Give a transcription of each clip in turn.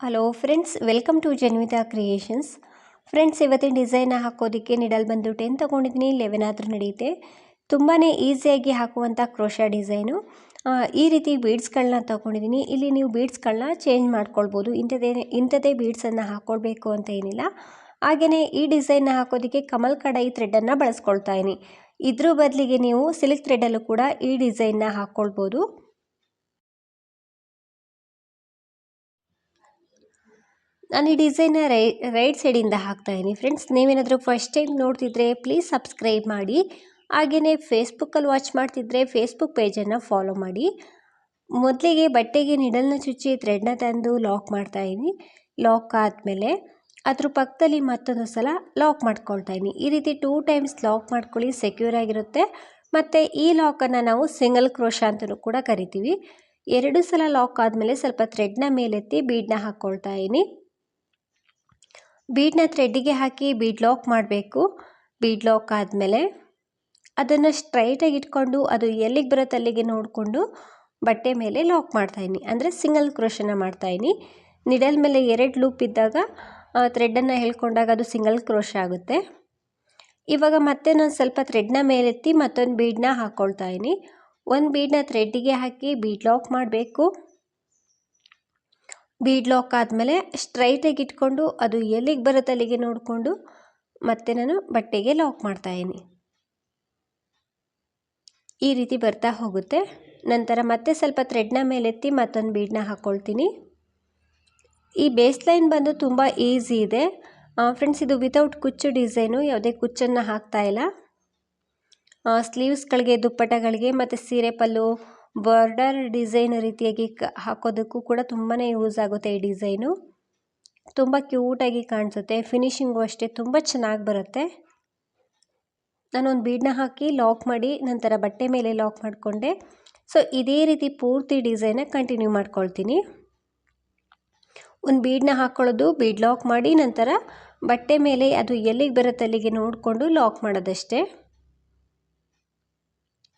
Hello friends welcome to Janvitha creations friends ಇವತ್ತಿನ design ಹಾಕೋದಕ್ಕೆ needle ಬಂದು ಟೆನ್ ತೊಗೊಂಡಿದ್ದೀನಿ? ಲೆವೆನ್ ಆದರೂ ನಡೆಯುತ್ತೆ ತುಂಬಾ ಈಸಿಯಾಗಿ ಹಾಕುವಂಥ ಕ್ರೋಶ ಡಿಸೈನು ಈ ರೀತಿ ಬೀಡ್ಸ್ಗಳನ್ನ ತೊಗೊಂಡಿದ್ದೀನಿ. ಇಲ್ಲಿ ನೀವು ಬೀಡ್ಸ್ಗಳನ್ನ ಚೇಂಜ್ ಮಾಡ್ಕೊಳ್ಬೋದು. ಇಂಥದ್ದೇ ಇಂಥದ್ದೇ ಬೀಡ್ಸನ್ನು ಹಾಕ್ಕೊಳ್ಬೇಕು ಅಂತ ಏನಿಲ್ಲ. ಹಾಗೆಯೇ ಈ ಡಿಸೈನ್ನ ಹಾಕೋದಕ್ಕೆ ಕಮಲ್ ಕಡಾಯಿ ಥ್ರೆಡನ್ನು ಬಳಸ್ಕೊಳ್ತಾ ಇದ್ದೀನಿ. ಇದ್ರ ಬದಲಿಗೆ ನೀವು ಸಿಲ್ಕ್ ಥ್ರೆಡಲ್ಲೂ ಕೂಡ ಈ ಡಿಸೈನ್ನ ಹಾಕ್ಕೊಳ್ಬೋದು ನಾನು ಈ ಡಿಸೈನ್ನ ರೈ ರೈಟ್ ಸೈಡಿಂದ ಹಾಕ್ತಾಯಿದ್ದೀನಿ ಫ್ರೆಂಡ್ಸ್ ನೀವೇನಾದರೂ ಫಸ್ಟ್ ಟೈಮ್ ನೋಡ್ತಿದ್ರೆ ಪ್ಲೀಸ್ ಸಬ್ಸ್ಕ್ರೈಬ್ ಮಾಡಿ. ಹಾಗೆಯೇ ಫೇಸ್ಬುಕ್ಕಲ್ಲಿ ವಾಚ್ ಮಾಡ್ತಿದ್ರೆ ಫೇಸ್ಬುಕ್ ಪೇಜನ್ನು ಫಾಲೋ ಮಾಡಿ. ಮೊದಲಿಗೆ ಬಟ್ಟೆಗೆ ನಿಡಲ್ನ ಚುಚ್ಚಿ ಥ್ರೆಡ್ನ ತಂದು ಲಾಕ್ ಮಾಡ್ತಾಯಿದ್ದೀನಿ ಲಾಕ್ ಆದಮೇಲೆ ಅದ್ರ ಪಕ್ಕದಲ್ಲಿ ಮತ್ತೊಂದು ಸಲ ಲಾಕ್ ಮಾಡ್ಕೊಳ್ತಾ ಇದ್ದೀನಿ ಈ ರೀತಿ ಟೂ ಟೈಮ್ಸ್ ಲಾಕ್ ಮಾಡ್ಕೊಳ್ಳಿ ಸೆಕ್ಯೂರ್ ಆಗಿರುತ್ತೆ. ಮತ್ತು ಈ ಲಾಕನ್ನು ನಾವು ಸಿಂಗಲ್ ಕ್ರೋಶ ಅಂತಲೂ ಕೂಡ ಕರಿತೀವಿ. ಎರಡು ಸಲ ಲಾಕ್ ಆದಮೇಲೆ ಸ್ವಲ್ಪ ಥ್ರೆಡ್ನ ಮೇಲೆತ್ತಿ ಬೀಡನ್ನ ಹಾಕ್ಕೊಳ್ತಾ ಇದ್ದೀನಿ ಬೀಡನ್ನ ಥ್ರೆಡ್ಡಿಗೆ ಹಾಕಿ ಬೀಡ್ ಲಾಕ್ ಮಾಡಬೇಕು. ಬೀಡ್ ಲಾಕ್ ಆದಮೇಲೆ ಅದನ್ನು ಸ್ಟ್ರೈಟಾಗಿ ಇಟ್ಕೊಂಡು ಅದು ಎಲ್ಲಿಗೆ ಬರುತ್ತೆ ಅಲ್ಲಿಗೆ ನೋಡಿಕೊಂಡು ಬಟ್ಟೆ ಮೇಲೆ ಲಾಕ್ ಮಾಡ್ತಾಯಿನಿ ಅಂದರೆ ಸಿಂಗಲ್ ಕ್ರೋಶನ ಮಾಡ್ತಾಯಿನಿ ನಿಡಲ್ ಮೇಲೆ ಎರಡು ಲೂಪ್ ಇದ್ದಾಗ ಥ್ರೆಡ್ಡನ್ನು ಹೇಳ್ಕೊಂಡಾಗ ಅದು ಸಿಂಗಲ್ ಕ್ರೋಶ ಆಗುತ್ತೆ. ಇವಾಗ ಮತ್ತೆ ನಾನು ಸ್ವಲ್ಪ ಥ್ರೆಡ್ನ ಮೇಲೆತ್ತಿ ಮತ್ತೊಂದು ಬೀಡನ್ನ ಹಾಕ್ಕೊಳ್ತಾಯಿನಿ ಒಂದು ಬೀಡನ್ನ ಥ್ರೆಡ್ಡಿಗೆ ಹಾಕಿ ಬೀಡ್ ಲಾಕ್ ಮಾಡಬೇಕು. ಬೀಡ್ ಲಾಕ್ ಆದಮೇಲೆ ಸ್ಟ್ರೈಟಾಗಿ ಇಟ್ಕೊಂಡು ಅದು ಎಲ್ಲಿಗೆ ಬರುತ್ತೆ ಅಲ್ಲಿಗೆ ನೋಡಿಕೊಂಡು ಮತ್ತೆ ನಾನು ಬಟ್ಟೆಗೆ ಲಾಕ್ ಮಾಡ್ತಾಯಿದ್ದೀನಿ ಈ ರೀತಿ ಬರ್ತಾ ಹೋಗುತ್ತೆ. ನಂತರ ಮತ್ತೆ ಸ್ವಲ್ಪ ಥ್ರೆಡ್ನ ಮೇಲೆತ್ತಿ ಮತ್ತೊಂದು ಬೀಡನ್ನ ಹಾಕ್ಕೊಳ್ತೀನಿ ಈ ಬೇಸ್ ಲೈನ್ ಬಂದು ತುಂಬ ಈಸಿ ಇದೆ. ಫ್ರೆಂಡ್ಸ್ ಇದು ವಿತೌಟ್ ಕುಚ್ಚು ಡಿಸೈನು ಯಾವುದೇ ಕುಚ್ಚನ್ನು ಹಾಕ್ತಾ ಇಲ್ಲ. ಸ್ಲೀವ್ಸ್ಗಳಿಗೆ ದುಪ್ಪಟಗಳಿಗೆ ಮತ್ತು ಸೀರೆ ಪಲ್ಲು ಬಾರ್ಡರ್ ಡಿಸೈನ್ ರೀತಿಯಾಗಿ ಹಾಕೋದಕ್ಕೂ ಕೂಡ ತುಂಬಾ ಯೂಸ್ ಆಗುತ್ತೆ ಈ ಡಿಸೈನು. ತುಂಬ ಕ್ಯೂಟಾಗಿ ಕಾಣಿಸುತ್ತೆ. ಫಿನಿಶಿಂಗು ಅಷ್ಟೇ ತುಂಬ ಚೆನ್ನಾಗಿ ಬರುತ್ತೆ. ನಾನೊಂದು ಬೀಡನ್ನ ಹಾಕಿ ಲಾಕ್ ಮಾಡಿ ನಂತರ ಬಟ್ಟೆ ಮೇಲೆ ಲಾಕ್ ಮಾಡಿಕೊಂಡೆ. ಸೊ, ಇದೇ ರೀತಿ ಪೂರ್ತಿ ಡಿಸೈನ ಕಂಟಿನ್ಯೂ ಮಾಡ್ಕೊಳ್ತೀನಿ. ಒಂದು ಬೀಡನ್ನ ಹಾಕ್ಕೊಳ್ಳೋದು ಬೀಡ್ ಲಾಕ್ ಮಾಡಿ ನಂತರ ಬಟ್ಟೆ ಮೇಲೆ ಅದು ಎಲ್ಲಿಗೆ ಬರುತ್ತೆ ಅಲ್ಲಿಗೆ ನೋಡಿಕೊಂಡು ಲಾಕ್ ಮಾಡೋದಷ್ಟೇ.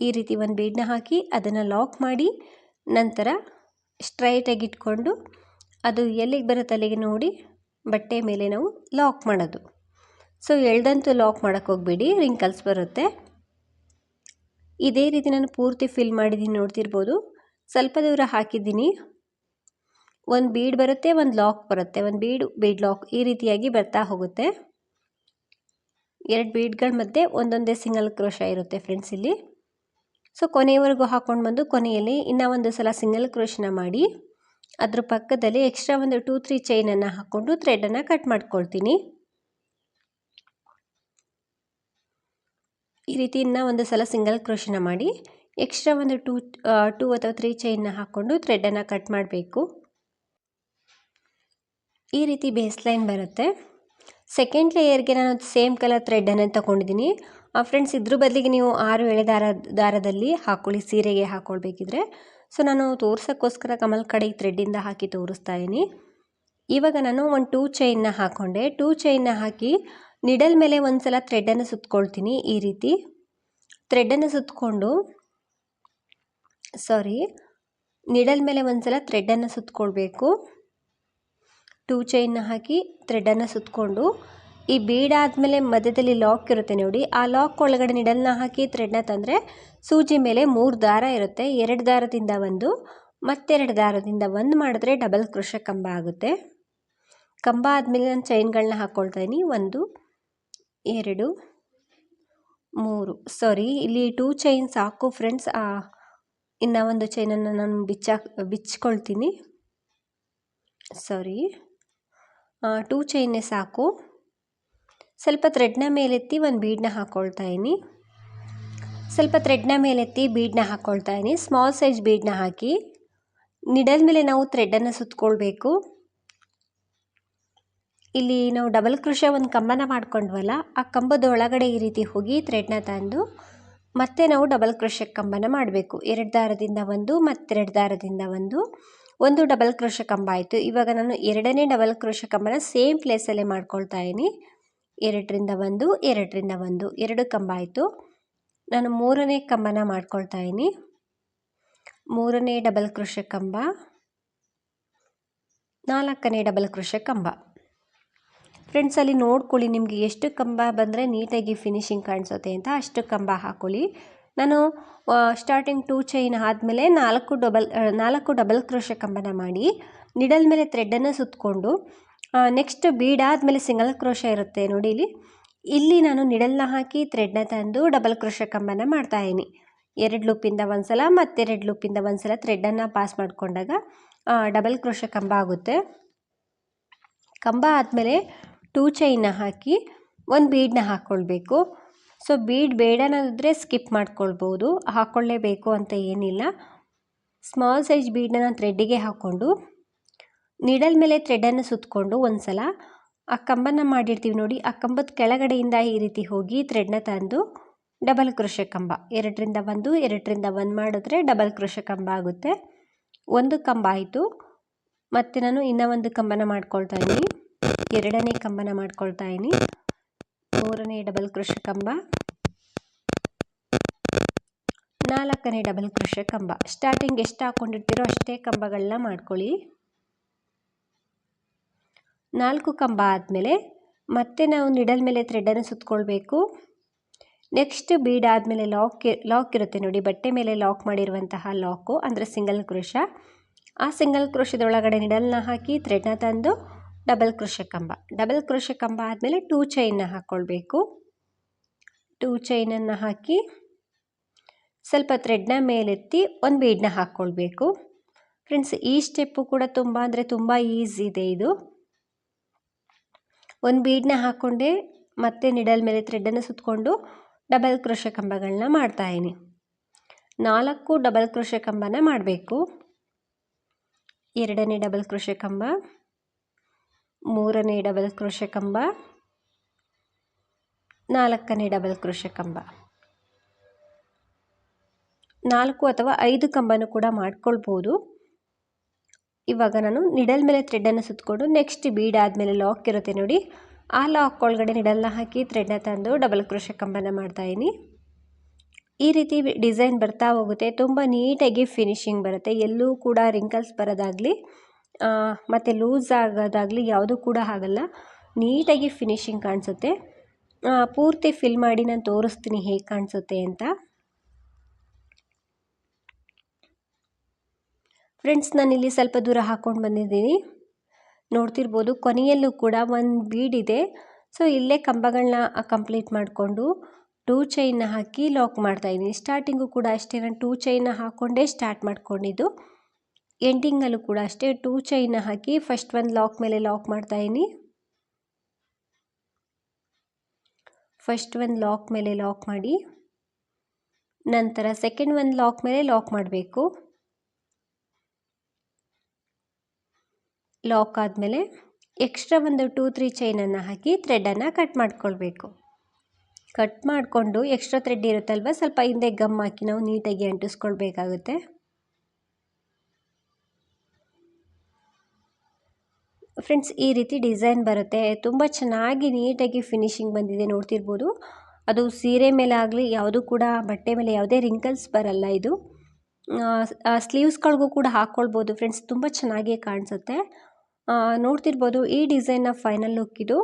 ಈ ರೀತಿ ಒಂದು ಬೀಡನ್ನ ಹಾಕಿ ಅದನ್ನು ಲಾಕ್ ಮಾಡಿ ನಂತರ ಸ್ಟ್ರೈಟಾಗಿ ಇಟ್ಕೊಂಡು ಅದು ಎಲ್ಲಿಗೆ ಬರುತ್ತೆ ಅಲ್ಲಿಗೆ ನೋಡಿ ಬಟ್ಟೆ ಮೇಲೆ ನಾವು ಲಾಕ್ ಮಾಡೋದು. ಸೊ ಎಳ್ದಂತೂ ಲಾಕ್ ಮಾಡೋಕ್ಕೆ ಹೋಗಬೇಡಿ ರಿಂಕಲ್ಸ್ ಬರುತ್ತೆ. ಇದೇ ರೀತಿ ನಾನು ಪೂರ್ತಿ ಫಿಲ್ ಮಾಡಿದ್ದೀನಿ, ನೋಡ್ತಿರ್ಬೋದು. ಸ್ವಲ್ಪ ದೂರ ಹಾಕಿದ್ದೀನಿ. ಒಂದು ಬೀಡ್ ಬರುತ್ತೆ, ಒಂದು ಲಾಕ್ ಬರುತ್ತೆ. ಒಂದು ಬೀಡ್ ಬೀಡ್ ಲಾಕ್ ಈ ರೀತಿಯಾಗಿ ಬರ್ತಾ ಹೋಗುತ್ತೆ. ಎರಡು ಬೀಡ್ಗಳ ಮಧ್ಯೆ ಒಂದೊಂದೇ ಸಿಂಗಲ್ ಕ್ರೋಶ ಇರುತ್ತೆ ಫ್ರೆಂಡ್ಸ್ ಇಲ್ಲಿ. ಸೊ ಕೊನೆಯವರೆಗೂ ಹಾಕ್ಕೊಂಡು ಬಂದು ಕೊನೆಯಲ್ಲಿ ಇನ್ನೂ ಒಂದು ಸಲ ಸಿಂಗಲ್ ಕ್ರೋಶನ ಮಾಡಿ, ಅದ್ರ ಪಕ್ಕದಲ್ಲಿ ಎಕ್ಸ್ಟ್ರಾ ಒಂದು ಟೂ ತ್ರೀ ಚೈನನ್ನು ಹಾಕ್ಕೊಂಡು ಥ್ರೆಡನ್ನು ಕಟ್ ಮಾಡ್ಕೊಳ್ತೀನಿ. ಈ ರೀತಿ ಇನ್ನೂ ಒಂದು ಸಲ ಸಿಂಗಲ್ ಕ್ರೋಶನ ಮಾಡಿ ಎಕ್ಸ್ಟ್ರಾ ಒಂದು ಟೂ ಟೂ ಅಥವಾ ತ್ರೀ ಚೈನ್ನ ಹಾಕ್ಕೊಂಡು ಥ್ರೆಡನ್ನು ಕಟ್ ಮಾಡಬೇಕು. ಈ ರೀತಿ ಬೇಸ್ ಲೈನ್ ಬರುತ್ತೆ. ಸೆಕೆಂಡ್ ಲೇಯರ್ಗೆ ನಾನು ಸೇಮ್ ಕಲರ್ ಥ್ರೆಡನ್ನು ತಗೊಂಡಿದ್ದೀನಿ ಫ್ರೆಂಡ್ಸ್ ಇದ್ರ ಬದಲಿಗೆ ನೀವು ಆರು ಎಳೆ ದಾರ, ದಾರದಲ್ಲಿ ಹಾಕ್ಕೊಳ್ಳಿ ಸೀರೆಗೆ ಹಾಕ್ಕೊಳ್ಬೇಕಿದ್ರೆ ಸೊ ನಾನು ತೋರ್ಸೋಕ್ಕೋಸ್ಕರ ಕಮಲ್ ಕಡೆ ಥ್ರೆಡ್ಡಿಂದ ಹಾಕಿ ತೋರಿಸ್ತಾ ಇದ್ದೀನಿ ಇವಾಗ ನಾನು ಒಂದು ಟೂ ಚೈನ್ನ ಹಾಕ್ಕೊಂಡೆ ಟೂ ಚೈನ್ನ ಹಾಕಿ ನಿಡಲ್ ಮೇಲೆ ಒಂದು ಸಲ ಥ್ರೆಡನ್ನು ಸುತ್ಕೊಳ್ತೀನಿ ಈ ರೀತಿ. ಥ್ರೆಡ್ಡನ್ನು ಸುತ್ತಕೊಂಡು ಸಾರಿ ನಿಡಲ್ ಮೇಲೆ ಒಂದು ಸಲ ಥ್ರೆಡನ್ನು ಸುತ್ತಕೊಳ್ಬೇಕು ಟೂ ಚೈನ್ನ ಹಾಕಿ ಥ್ರೆಡನ್ನು ಸುತ್ತಕೊಂಡು ಈ ಬೀಡಾದಮೇಲೆ ಮಧ್ಯದಲ್ಲಿ ಲಾಕ್ ಇರುತ್ತೆ ನೋಡಿ, ಆ ಲಾಕ್ ಒಳಗಡೆ ನಿಡಲ್ನ ಹಾಕಿ ಥ್ರೆಡ್ನ ತಂದರೆ ಸೂಜಿ ಮೇಲೆ ಮೂರು ದಾರ ಇರುತ್ತೆ. ಎರಡು ದಾರದಿಂದ ಒಂದು, ಮತ್ತೆರಡು ದಾರದಿಂದ ಒಂದು ಮಾಡಿದ್ರೆ ಡಬಲ್ ಕೃಷ ಕಂಬ ಆಗುತ್ತೆ. ಕಂಬ ಆದಮೇಲೆ ನಾನು ಚೈನ್ಗಳನ್ನ ಹಾಕ್ಕೊಳ್ತಾ ಇದ್ದೀನಿ ಒಂದು, ಎರಡು, ಮೂರು. ಸಾರಿ ಇಲ್ಲಿ ಟೂ ಚೈನ್ ಸಾಕು ಫ್ರೆಂಡ್ಸ್ ಇನ್ನು ಒಂದು ಚೈನನ್ನು ನಾನು ಬಿಚ್ಚಾಕ್ ಬಿಚ್ಕೊಳ್ತೀನಿ. ಸಾರಿ ಟೂ ಚೈನೇ ಸಾಕು. ಸ್ವಲ್ಪ ಥ್ರೆಡ್ನ ಮೇಲೆತ್ತಿ ಒಂದು ಬೀಡನ್ನ ಹಾಕ್ಕೊಳ್ತಾ ಇದ್ದೀನಿ ಸ್ವಲ್ಪ ಥ್ರೆಡ್ನ ಮೇಲೆತ್ತಿ ಬೀಡನ್ನ ಹಾಕ್ಕೊಳ್ತಾ ಇದ್ದೀನಿ ಸ್ಮಾಲ್ ಸೈಜ್ ಬೀಡನ್ನ ಹಾಕಿ. ನಿಡಲ್ ಮೇಲೆ ನಾವು ಥ್ರೆಡ್ಡನ್ನು ಸುತ್ತಕೊಳ್ಬೇಕು ಇಲ್ಲಿ ನಾವು ಡಬಲ್ ಕೃಷ ಒಂದು ಕಂಬನ ಮಾಡ್ಕೊಂಡ್ವಲ್ಲ, ಆ ಕಂಬದ ಒಳಗಡೆ ಈ ರೀತಿ ಹೋಗಿ ಥ್ರೆಡ್ನ ತಂದು, ಮತ್ತೆ ನಾವು ಡಬಲ್ ಕೃಷಕ್ಕೆ ಕಂಬನ ಮಾಡಬೇಕು. ಎರಡು ದಾರದಿಂದ ಒಂದು, ಮತ್ತೆರಡು ದಾರದಿಂದ ಒಂದು. ಒಂದು ಡಬಲ್ ಕ್ರೋಶ ಕಂಬ ಆಯಿತು. ಇವಾಗ ನಾನು ಎರಡನೇ ಡಬಲ್ ಕ್ರೋಶ ಕಂಬನ ಸೇಮ್ ಪ್ಲೇಸಲ್ಲೇ ಮಾಡ್ಕೊಳ್ತಾ ಇದ್ದೀನಿ. ಎರಡರಿಂದ ಒಂದು ಎರಡರಿಂದ ಒಂದು, ಎರಡು ಕಂಬ ಆಯಿತು. ನಾನು ಮೂರನೇ ಕಂಬನ ಮಾಡ್ಕೊಳ್ತಾ ಇದ್ದೀನಿ. ಮೂರನೇ ಡಬಲ್ ಕ್ರೋಶ ಕಂಬ, ನಾಲ್ಕನೇ ಡಬಲ್ ಕ್ರೋಶ ಕಂಬ. ಫ್ರೆಂಡ್ಸ್ ಅಲ್ಲಿ ನೋಡ್ಕೊಳ್ಳಿ, ನಿಮಗೆ ಎಷ್ಟು ಕಂಬ ಬಂದರೆ ನೀಟಾಗಿ ಫಿನಿಶಿಂಗ್ ಕಾಣಿಸುತ್ತೆ ಅಂತ ಅಷ್ಟು ಕಂಬ ಹಾಕ್ಕೊಳ್ಳಿ ನಾನು ಸ್ಟಾರ್ಟಿಂಗ್ ಟೂ ಚೈನ್ ಆದಮೇಲೆ ನಾಲ್ಕು ಡಬಲ್ ನಾಲ್ಕು ಡಬಲ್ ಕ್ರೋಶ ಕಂಬನ ಮಾಡಿ ನಿಡಲ್ ಮೇಲೆ ಥ್ರೆಡ್ಡನ್ನು ಸುತ್ತಕೊಂಡು ನೆಕ್ಸ್ಟ್ ಬೀಡಾದಮೇಲೆ ಸಿಂಗಲ್ ಕ್ರೋಶ ಇರುತ್ತೆ ನೋಡಿ ಇಲ್ಲಿ. ಇಲ್ಲಿ ನಾನು ನಿಡಲ್ನ ಹಾಕಿ ಥ್ರೆಡ್ನ ತಂದು ಡಬಲ್ ಕ್ರೋಶ ಕಂಬನ ಮಾಡ್ತಾಯಿನಿ ಎರಡು ಲೂಪಿಂದ ಒಂದು ಸಲ ಮತ್ತೆರಡು ಲೂಪಿಂದ ಒಂದು ಸಲ ಥ್ರೆಡ್ಡನ್ನು ಪಾಸ್ ಮಾಡಿಕೊಂಡಾಗ ಡಬಲ್ ಕ್ರೋಶ ಕಂಬ ಆಗುತ್ತೆ. ಕಂಬ ಆದಮೇಲೆ ಟೂ ಚೈನ್ನ ಹಾಕಿ, ಒಂದು ಬೀಡನ್ನ ಹಾಕ್ಕೊಳ್ಬೇಕು ಸೊ ಬೀಡ್ ಬೇಡ ಅನ್ನೋದಿದ್ರೆ ಸ್ಕಿಪ್ ಮಾಡ್ಕೊಳ್ಬೋದು. ಹಾಕ್ಕೊಳ್ಳೇಬೇಕು ಅಂತ ಏನಿಲ್ಲ. ಸ್ಮಾಲ್ ಸೈಜ್ ಬೀಡನ್ನ ನಾನು ಥ್ರೆಡ್ಡಿಗೆ ಹಾಕ್ಕೊಂಡು ನೀಡಲ್ ಮೇಲೆ ಥ್ರೆಡ್ಡನ್ನು ಸುತ್ತಕೊಂಡು ಒಂದು ಸಲ ಆ ಕಂಬನ ಮಾಡಿರ್ತೀವಿ ನೋಡಿ, ಆ ಕಂಬದ ಕೆಳಗಡೆಯಿಂದ ಈ ರೀತಿ ಹೋಗಿ ಥ್ರೆಡ್ನ ತಂದು ಡಬಲ್ ಕೃಷಿ ಕಂಬ. ಎರಡರಿಂದ ಒಂದು ಎರಡರಿಂದ ಒಂದು ಮಾಡಿದ್ರೆ ಡಬಲ್ ಕೃಷಿ ಕಂಬ ಆಗುತ್ತೆ. ಒಂದು ಕಂಬ ಆಯಿತು. ಮತ್ತು ನಾನು ಇನ್ನೂ ಒಂದು ಕಂಬನ ಮಾಡ್ಕೊಳ್ತಾ ಇದ್ದೀನಿ ಎರಡನೇ ಕಂಬನ ಮಾಡ್ಕೊಳ್ತಾ ಇದ್ದೀನಿ ಮೂರನೇ ಡಬಲ್ ಕ್ರೋಶೆ ಕಂಬ. ನಾಲ್ಕನೇ ಡಬಲ್ ಕ್ರೋಶೆ ಕಂಬ. ಸ್ಟಾರ್ಟಿಂಗ್ ಎಷ್ಟು ಹಾಕ್ಕೊಂಡಿರ್ತೀರೋ ಅಷ್ಟೇ ಕಂಬಗಳನ್ನ ಮಾಡ್ಕೊಳ್ಳಿ. ನಾಲ್ಕು ಕಂಬ ಆದಮೇಲೆ ಮತ್ತೆ ನಾವು ನಿಡಲ್ ಮೇಲೆ ಥ್ರೆಡನ್ನು ಸುತ್ತಕೊಳ್ಬೇಕು ನೆಕ್ಸ್ಟ್ ಬೀಡ್ ಆದಮೇಲೆ ಲಾಕ್ ಲಾಕ್ ಇರುತ್ತೆ ನೋಡಿ, ಬಟ್ಟೆ ಮೇಲೆ ಲಾಕ್ ಮಾಡಿರುವಂತಹ ಲಾಕು ಅಂದರೆ ಸಿಂಗಲ್ ಕ್ರೋಶ ಆ ಸಿಂಗಲ್ ಕ್ರೋಶದೊಳಗಡೆ ನಿಡಲ್ನ ಹಾಕಿ ಥ್ರೆಡ್ನ ತಂದು ಡಬಲ್ ಕೃಷಿ ಕಂಬ. ಡಬಲ್ ಕೃಷಿ ಕಂಬ ಆದಮೇಲೆ ಟೂ ಚೈನ್ನ ಹಾಕ್ಕೊಳ್ಬೇಕು ಟೂ ಚೈನನ್ನು ಹಾಕಿ ಸ್ವಲ್ಪ ಥ್ರೆಡ್ನ ಮೇಲೆತ್ತಿ ಒಂದು ಬೀಡನ್ನ ಹಾಕ್ಕೊಳ್ಬೇಕು ಫ್ರೆಂಡ್ಸ್ ಈ ಸ್ಟೆಪ್ಪು ಕೂಡ ತುಂಬ ಅಂದರೆ ತುಂಬ ಈಸಿ ಇದೆ ಇದು. ಒಂದು ಬೀಡನ್ನ ಹಾಕ್ಕೊಂಡೆ ಮತ್ತೆ ನಿಡಲ್ ಮೇಲೆ ಥ್ರೆಡ್ಡನ್ನು ಸುತ್ತಕೊಂಡು ಡಬಲ್ ಕೃಷ ಕಂಬಗಳನ್ನ ಮಾಡ್ತಾಯಿನಿ ನಾಲ್ಕು ಡಬಲ್ ಕ್ರೋಶ ಕಂಬನ ಮಾಡಬೇಕು. ಎರಡನೇ ಡಬಲ್ ಕ್ರೋಶ ಕಂಬ. ಮೂರನೇ ಡಬಲ್ ಕ್ರೋಶ ಕಂಬ. ನಾಲ್ಕನೇ ಡಬಲ್ ಕ್ರೋಶ ಕಂಬ. ನಾಲ್ಕು ಅಥವಾ ಐದು ಕಂಬನೂ ಕೂಡ ಮಾಡ್ಕೊಳ್ಬೋದು. ಇವಾಗ ನಾನು ನಿಡಲ್ ಮೇಲೆ ಥ್ರೆಡ್ಡನ್ನು ಸುತ್ತಕೊಂಡು ನೆಕ್ಸ್ಟ್ ಬೀಡ್ ಆದಮೇಲೆ ಲಾಕ್ ಇರುತ್ತೆ ನೋಡಿ. ಆ ಲಾಕ್ ಒಳಗಡೆ ನಿಡಲ್ನ ಹಾಕಿ ಥ್ರೆಡ್ನ ತಂದು ಡಬಲ್ ಕ್ರೋಶ ಕಂಬನ ಮಾಡ್ತಾಯಿದ್ದೀನಿ ಈ ರೀತಿ ಡಿಸೈನ್ ಬರ್ತಾ ಹೋಗುತ್ತೆ. ತುಂಬ ನೀಟಾಗಿ ಫಿನಿಶಿಂಗ್ ಬರುತ್ತೆ. ಎಲ್ಲೂ ಕೂಡ ರಿಂಕಲ್ಸ್ ಬರೋದಾಗಲಿ. ಮತ್ತು ಲೂಸ್ ಆಗೋದಾಗಲಿ ಯಾವುದೂ ಕೂಡ ಆಗಲ್ಲ. ನೀಟಾಗಿ ಫಿನಿಶಿಂಗ್ ಕಾಣಿಸುತ್ತೆ. ಪೂರ್ತಿ ಫಿಲ್ ಮಾಡಿ ನಾನು ತೋರಿಸ್ತೀನಿ ಹೇಗೆ ಕಾಣಿಸುತ್ತೆ ಅಂತ. ಫ್ರೆಂಡ್ಸ್ ಇಲ್ಲಿ ಸ್ವಲ್ಪ ದೂರ ಹಾಕ್ಕೊಂಡು ಬಂದಿದ್ದೀನಿ. ನೋಡ್ತಿರ್ಬೋದು ಕೊನೆಯಲ್ಲೂ ಕೂಡ ಒಂದು ಬೀಡಿದೆ ಸೊ ಇಲ್ಲೇ ಕಂಬಗಳನ್ನ ಕಂಪ್ಲೀಟ್ ಮಾಡಿಕೊಂಡು ಟೂ ಚೈನ್ನ ಹಾಕಿ ಲಾಕ್ ಮಾಡ್ತಾಯಿದ್ದೀನಿ ಸ್ಟಾರ್ಟಿಂಗು ಕೂಡ ಅಷ್ಟೇ. ನಾನು ಟೂ ಚೈನ್ನ ಹಾಕ್ಕೊಂಡೇ ಸ್ಟಾರ್ಟ್ ಮಾಡ್ಕೊಂಡಿದ್ದು. ಎಂಡಿಂಗಲ್ಲೂ ಕೂಡ ಅಷ್ಟೇ ಟೂ ಚೈನ ಹಾಕಿ ಫಸ್ಟ್ ಒಂದು ಲಾಕ್ ಮೇಲೆ ಲಾಕ್ ಮಾಡ್ತಾಯಿದ್ದೀನಿ ಫಸ್ಟ್ ಒಂದು ಲಾಕ್ ಮೇಲೆ ಲಾಕ್ ಮಾಡಿ, ನಂತರ ಸೆಕೆಂಡ್ ಒಂದು ಲಾಕ್ ಮೇಲೆ ಲಾಕ್ ಮಾಡಬೇಕು. ಲಾಕ್ ಆದಮೇಲೆ ಎಕ್ಸ್ಟ್ರಾ ಒಂದು ಟೂ ತ್ರೀ ಚೈನನ್ನು ಹಾಕಿ ಥ್ರೆಡನ್ನು ಕಟ್ ಮಾಡ್ಕೊಳ್ಬೇಕು. ಕಟ್ ಮಾಡಿಕೊಂಡು ಎಕ್ಸ್ಟ್ರಾ ಥ್ರೆಡ್ ಇರುತ್ತಲ್ವ, ಸ್ವಲ್ಪ ಹಿಂದೆ ಗಮ್ ಹಾಕಿ ನಾವು ನೀಟಾಗಿ ಅಂಟಿಸ್ಕೊಳ್ಬೇಕಾಗುತ್ತೆ. ಫ್ರೆಂಡ್ಸ್, ಈ ರೀತಿ ಡಿಸೈನ್ ಬರುತ್ತೆ. ತುಂಬ ಚೆನ್ನಾಗಿ ನೀಟಾಗಿ ಫಿನಿಶಿಂಗ್ ಬಂದಿದೆ, ನೋಡ್ತಿರ್ಬೋದು. ಅದು ಸೀರೆ ಮೇಲೆ ಆಗಲಿ, ಯಾವುದೂ ಕೂಡ ಬಟ್ಟೆ ಮೇಲೆ ಯಾವುದೇ ರಿಂಕಲ್ಸ್ ಬರಲ್ಲ ಇದು. ಸ್ಲೀವ್ಸ್ಗಳಿಗೂ ಕೂಡ ಹಾಕ್ಕೊಳ್ಬೋದು ಫ್ರೆಂಡ್ಸ್, ತುಂಬ ಚೆನ್ನಾಗಿ ಕಾಣಿಸುತ್ತೆ. ನೋಡ್ತಿರ್ಬೋದು ಈ ಡಿಸೈನ್ನ ಫೈನಲ್ ಲುಕ್ ಇದು.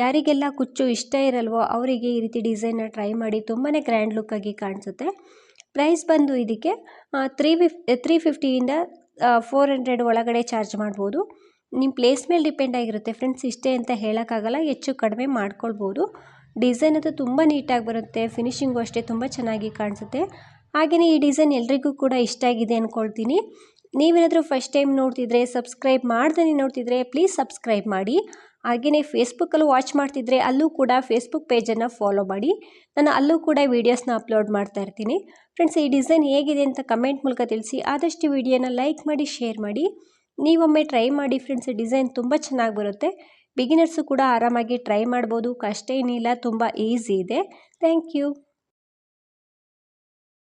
ಯಾರಿಗೆಲ್ಲ ಕುಚ್ಚು ಇಷ್ಟ ಇರಲ್ವೋ ಅವರಿಗೆ ಈ ರೀತಿ ಡಿಸೈನ್ನ ಟ್ರೈ ಮಾಡಿ ತುಂಬಾ ಗ್ರ್ಯಾಂಡ್ ಲುಕ್ಕಾಗಿ ಕಾಣಿಸುತ್ತೆ. ಪ್ರೈಸ್ ಬಂದು ಇದಕ್ಕೆ ತ್ರೀ ಫಿಫ್ ತ್ರೀ ಫಿಫ್ಟಿಯಿಂದ ಫೋರ್ ಹಂಡ್ರೆಡ್ ಒಳಗಡೆ ಚಾರ್ಜ್ ಮಾಡ್ಬೋದು. ನಿಮ್ಮ ಪ್ಲೇಸ್ ಮೇಲೆ ಡಿಪೆಂಡ್ ಆಗಿರುತ್ತೆ. ಫ್ರೆಂಡ್ಸ್ ಇಷ್ಟೇ ಅಂತ ಹೇಳೋಕ್ಕಾಗಲ್ಲ, ಹೆಚ್ಚು ಕಡಿಮೆ ಮಾಡ್ಕೊಳ್ಬೋದು. ಡಿಸೈನ್ ಅದು ತುಂಬ ನೀಟಾಗಿ ಬರುತ್ತೆ. ಫಿನಿಶಿಂಗು ಅಷ್ಟೇ ತುಂಬ ಚೆನ್ನಾಗಿ ಕಾಣಿಸುತ್ತೆ. ಹಾಗೆಯೇ ಈ ಡಿಸೈನ್ ಎಲ್ರಿಗೂ ಕೂಡ ಇಷ್ಟ ಆಗಿದೆ ಅಂದ್ಕೊಳ್ತೀನಿ ನೀವೇನಾದರೂ ಫಸ್ಟ್ ಟೈಮ್ ನೋಡ್ತಿದ್ರೆ ಸಬ್ಸ್ಕ್ರೈಬ್ ಮಾಡ್ದೇ ನೋಡ್ತಿದ್ರೆ ಪ್ಲೀಸ್ ಸಬ್ಸ್ಕ್ರೈಬ್ ಮಾಡಿ. ಹಾಗೆಯೇ ಫೇಸ್ಬುಕ್ಕಲ್ಲೂ ವಾಚ್ ಮಾಡ್ತಿದ್ರೆ, ಅಲ್ಲೂ ಕೂಡ ಫೇಸ್ಬುಕ್ ಪೇಜನ್ನು ಫಾಲೋ ಮಾಡಿ. ನಾನು ಅಲ್ಲೂ ಕೂಡ ವೀಡಿಯೋಸ್ನ ಅಪ್ಲೋಡ್ ಮಾಡ್ತಾ ಇರ್ತೀನಿ. ಫ್ರೆಂಡ್ಸ್ ಈ ಡಿಸೈನ್ ಹೇಗಿದೆ ಅಂತ ಕಮೆಂಟ್ ಮೂಲಕ ತಿಳಿಸಿ. ಆದಷ್ಟು ವಿಡಿಯೋನ ಲೈಕ್ ಮಾಡಿ ಶೇರ್ ಮಾಡಿ. ನೀವೊಮ್ಮೆ ಟ್ರೈ ಮಾಡಿ ಫ್ರೆಂಡ್ಸ್ ಡಿಸೈನ್ ತುಂಬ ಚೆನ್ನಾಗಿ ಬರುತ್ತೆ. ಬಿಗಿನರ್ಸು ಕೂಡ ಆರಾಮಾಗಿ ಟ್ರೈ ಮಾಡ್ಬೋದು. ಕಷ್ಟ ಏನಿಲ್ಲ, ತುಂಬ ಈಸಿ ಇದೆ. Thank you